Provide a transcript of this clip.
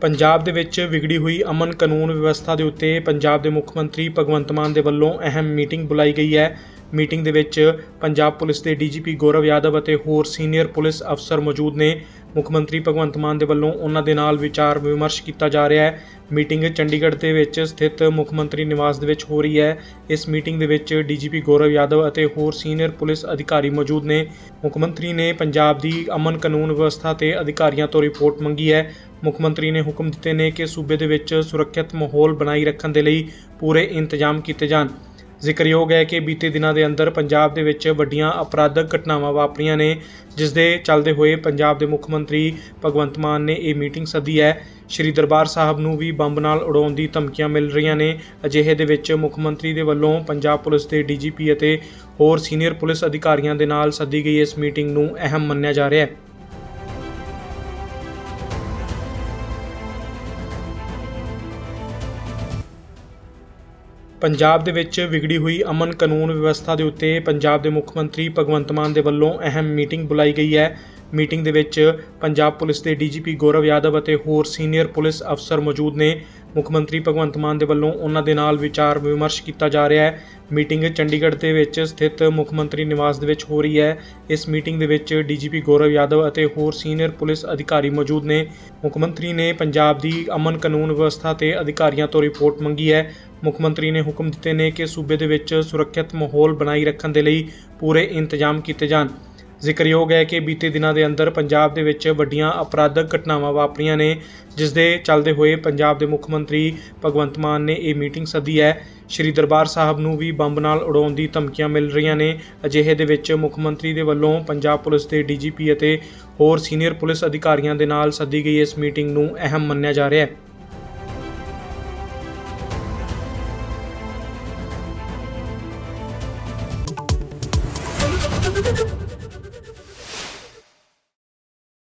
ਪੰਜਾਬ ਦੇ ਵਿੱਚ ਵਿਗੜੀ ਹੋਈ ਅਮਨ ਕਾਨੂੰਨ ਵਿਵਸਥਾ ਦੇ ਉੱਤੇ ਪੰਜਾਬ ਦੇ ਮੁੱਖ ਮੰਤਰੀ ਭਗਵੰਤ ਮਾਨ ਦੇ ਵੱਲੋਂ ਅਹਿਮ ਮੀਟਿੰਗ ਬੁਲਾਈ ਗਈ ਹੈ। ਮੀਟਿੰਗ ਦੇ ਵਿੱਚ ਪੰਜਾਬ ਪੁਲਿਸ ਦੇ ਡੀਜੀਪੀ ਗੌਰਵ ਯਾਦਵ ਅਤੇ ਹੋਰ ਸੀਨੀਅਰ ਪੁਲਿਸ ਅਫਸਰ ਮੌਜੂਦ ਨੇ। ਮੁੱਖ ਮੰਤਰੀ ਭਗਵੰਤ ਮਾਨ ਦੇ ਵੱਲੋਂ ਉਹਨਾਂ ਦੇ ਨਾਲ ਵਿਚਾਰ ਵਿਮਰਸ਼ ਕੀਤਾ ਜਾ ਰਿਹਾ ਹੈ। ਮੀਟਿੰਗ ਚੰਡੀਗੜ੍ਹ ਦੇ ਵਿੱਚ ਸਥਿਤ ਮੁੱਖ ਮੰਤਰੀ ਨਿਵਾਸ ਦੇ ਵਿੱਚ ਹੋ ਰਹੀ ਹੈ। ਇਸ ਮੀਟਿੰਗ ਦੇ ਵਿੱਚ ਡੀਜੀਪੀ ਗੌਰਵ ਯਾਦਵ ਅਤੇ ਹੋਰ ਸੀਨੀਅਰ ਪੁਲਿਸ ਅਧਿਕਾਰੀ ਮੌਜੂਦ ਨੇ। ਮੁੱਖ ਮੰਤਰੀ ਨੇ ਪੰਜਾਬ ਦੀ ਅਮਨ ਕਾਨੂੰਨ ਵਿਵਸਥਾ ਤੇ ਅਧਿਕਾਰੀਆਂ ਤੋਂ ਰਿਪੋਰਟ ਮੰਗੀ ਹੈ। ਮੁੱਖ ਮੰਤਰੀ ਨੇ ਹੁਕਮ ਦਿੱਤੇ ਨੇ ਕਿ ਸੂਬੇ ਦੇ ਵਿੱਚ ਸੁਰੱਖਿਅਤ ਮਾਹੌਲ ਬਣਾਈ ਰੱਖਣ ਦੇ ਲਈ ਪੂਰੇ ਇੰਤਜ਼ਾਮ ਕੀਤੇ ਜਾਣ। ਜ਼ਿਕਰਯੋਗ ਹੈ ਕਿ ਬੀਤੇ ਦਿਨਾਂ ਦੇ ਅੰਦਰ ਪੰਜਾਬ ਦੇ ਵਿੱਚ ਵੱਡੀਆਂ ਅਪਰਾਧਕ ਘਟਨਾਵਾਂ ਵਾਪਰੀਆਂ ਨੇ ਜਿਸ ਦੇ ਚੱਲਦੇ ਹੋਏ ਪੰਜਾਬ ਦੇ ਮੁੱਖ ਮੰਤਰੀ ਭਗਵੰਤ ਮਾਨ ਨੇ ਇਹ ਮੀਟਿੰਗ ਸੱਦੀ ਹੈ। ਸ਼੍ਰੀ ਦਰਬਾਰ ਸਾਹਿਬ ਨੂੰ ਵੀ ਬੰਬ ਨਾਲ ਉਡਾਉਣ ਦੀ ਧਮਕੀਆਂ ਮਿਲ ਰਹੀਆਂ ਨੇ। ਅਜਿਹੇ ਦੇ ਵਿੱਚ ਮੁੱਖ ਮੰਤਰੀ ਦੇ ਵੱਲੋਂ ਪੰਜਾਬ ਪੁਲਿਸ ਦੇ ਡੀਜੀਪੀ ਅਤੇ ਹੋਰ ਸੀਨੀਅਰ ਪੁਲਿਸ ਅਧਿਕਾਰੀਆਂ ਦੇ ਨਾਲ ਸੱਦੀ ਗਈ ਇਸ ਮੀਟਿੰਗ ਨੂੰ ਅਹਿਮ ਮੰਨਿਆ ਜਾ ਰਿਹਾ ਹੈ। ਪੰਜਾਬ ਦੇ ਵਿੱਚ ਵਿਗੜੀ ਹੋਈ ਅਮਨ ਕਾਨੂੰਨ ਵਿਵਸਥਾ ਦੇ ਉੱਤੇ ਪੰਜਾਬ ਦੇ ਮੁੱਖ ਮੰਤਰੀ ਭਗਵੰਤ ਮਾਨ ਦੇ ਵੱਲੋਂ ਅਹਿਮ ਮੀਟਿੰਗ ਬੁਲਾਈ ਗਈ ਹੈ। ਮੀਟਿੰਗ ਦੇ ਵਿੱਚ ਪੰਜਾਬ ਪੁਲਿਸ ਦੇ ਡੀਜੀਪੀ ਗੌਰਵ ਯਾਦਵ ਅਤੇ ਹੋਰ ਸੀਨੀਅਰ ਪੁਲਿਸ ਅਫਸਰ ਮੌਜੂਦ ਨੇ। ਮੁੱਖ ਮੰਤਰੀ ਭਗਵੰਤ ਮਾਨ ਦੇ ਵੱਲੋਂ ਉਹਨਾਂ ਦੇ ਨਾਲ ਵਿਚਾਰ ਵਿਮਰਸ਼ ਕੀਤਾ ਜਾ ਰਿਹਾ ਹੈ। ਮੀਟਿੰਗ ਚੰਡੀਗੜ੍ਹ ਦੇ ਵਿੱਚ ਸਥਿਤ ਮੁੱਖ ਮੰਤਰੀ ਨਿਵਾਸ ਦੇ ਵਿੱਚ ਹੋ ਰਹੀ ਹੈ। ਇਸ ਮੀਟਿੰਗ ਦੇ ਵਿੱਚ ਡੀਜੀਪੀ ਗੌਰਵ ਯਾਦਵ ਅਤੇ ਹੋਰ ਸੀਨੀਅਰ ਪੁਲਿਸ ਅਧਿਕਾਰੀ ਮੌਜੂਦ ਨੇ। ਮੁੱਖ ਮੰਤਰੀ ਨੇ ਪੰਜਾਬ ਦੀ ਅਮਨ ਕਾਨੂੰਨ ਵਿਵਸਥਾ ਤੇ ਅਧਿਕਾਰੀਆਂ ਤੋਂ ਰਿਪੋਰਟ ਮੰਗੀ ਹੈ। ਮੁੱਖ ਮੰਤਰੀ ਨੇ ਹੁਕਮ ਦਿੱਤੇ ਨੇ ਕਿ ਸੂਬੇ ਦੇ ਵਿੱਚ ਸੁਰੱਖਿਅਤ ਮਾਹੌਲ ਬਣਾਈ ਰੱਖਣ ਦੇ ਲਈ ਪੂਰੇ ਇੰਤਜ਼ਾਮ ਕੀਤੇ ਜਾਣ। ਜ਼ਿਕਰਯੋਗ ਹੈ ਕਿ ਬੀਤੇ ਦਿਨਾਂ ਦੇ ਅੰਦਰ ਪੰਜਾਬ ਦੇ ਵਿੱਚ ਵੱਡੀਆਂ ਅਪਰਾਧਕ ਘਟਨਾਵਾਂ ਵਾਪਰੀਆਂ ਨੇ, ਜਿਸ ਦੇ ਚੱਲਦੇ ਹੋਏ ਪੰਜਾਬ ਦੇ ਮੁੱਖ ਮੰਤਰੀ ਭਗਵੰਤ ਮਾਨ ਨੇ ਇਹ ਮੀਟਿੰਗ ਸੱਦੀ ਹੈ। ਸ਼੍ਰੀ ਦਰਬਾਰ ਸਾਹਿਬ ਨੂੰ ਵੀ ਬੰਬ ਨਾਲ ਉਡਾਉਣ ਦੀ ਧਮਕੀਆਂ ਮਿਲ ਰਹੀਆਂ ਨੇ। ਅਜਿਹੇ ਦੇ ਵਿੱਚ ਮੁੱਖ ਮੰਤਰੀ ਦੇ ਵੱਲੋਂ ਪੰਜਾਬ ਪੁਲਿਸ ਦੇ ਡੀਜੀਪੀ ਅਤੇ ਹੋਰ ਸੀਨੀਅਰ ਪੁਲਿਸ ਅਧਿਕਾਰੀਆਂ ਦੇ ਨਾਲ ਸੱਦੀ ਗਈ ਇਸ ਮੀਟਿੰਗ ਨੂੰ ਅਹਿਮ ਮੰਨਿਆ ਜਾ ਰਿਹਾ ਹੈ।